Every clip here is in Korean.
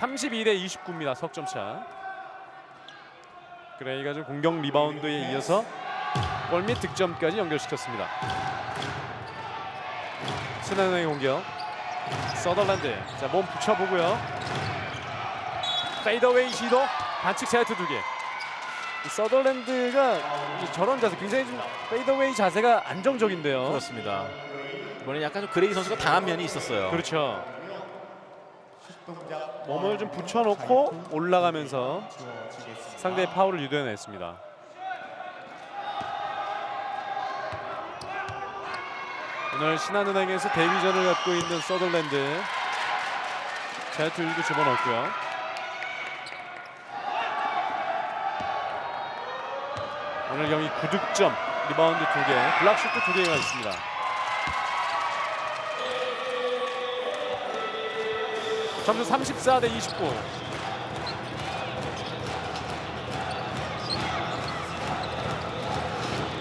32대 29입니다. 석점 차. 그레이가 좀 공격 리바운드에 이어서 골 및 득점까지 연결시켰습니다. 신한은행의 공격. 서덜란드. 자, 몸 붙여보고요. 페이더웨이 시도. 반칙 세트 두 개. 이 서덜랜드가 이 저런 자세 굉장히 좀 페이더웨이 자세가 안정적인데요. 그렇습니다. 이번에 약간 좀 그레이 선수가 당한 면이 있었어요. 그렇죠. 몸을 좀 붙여놓고 올라가면서 상대의 파울을 유도해냈습니다. 오늘 신한은행에서 데뷔전을 갖고 있는 서덜랜드 자유투 1구 집어넣었고요. 오늘 경기 9득점, 리바운드 2개, 블락슛도 2개가 있습니다. 점수 34 대 29.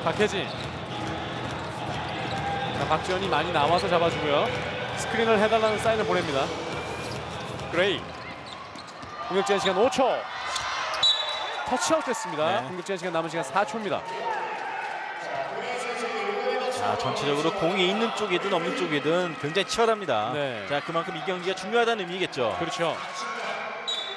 박혜진. 자, 박지현이 많이 나와서 잡아주고요. 스크린을 해달라는 사인을 보냅니다. 그레이. 공격 제한 시간 5초. 터치아웃 됐습니다. 네. 공격 제한 시간 남은 시간 4초입니다. 자, 전체적으로 공이 있는 쪽이든 없는 쪽이든 굉장히 치열합니다. 네. 자, 그만큼 이 경기가 중요하다는 의미겠죠. 그렇죠.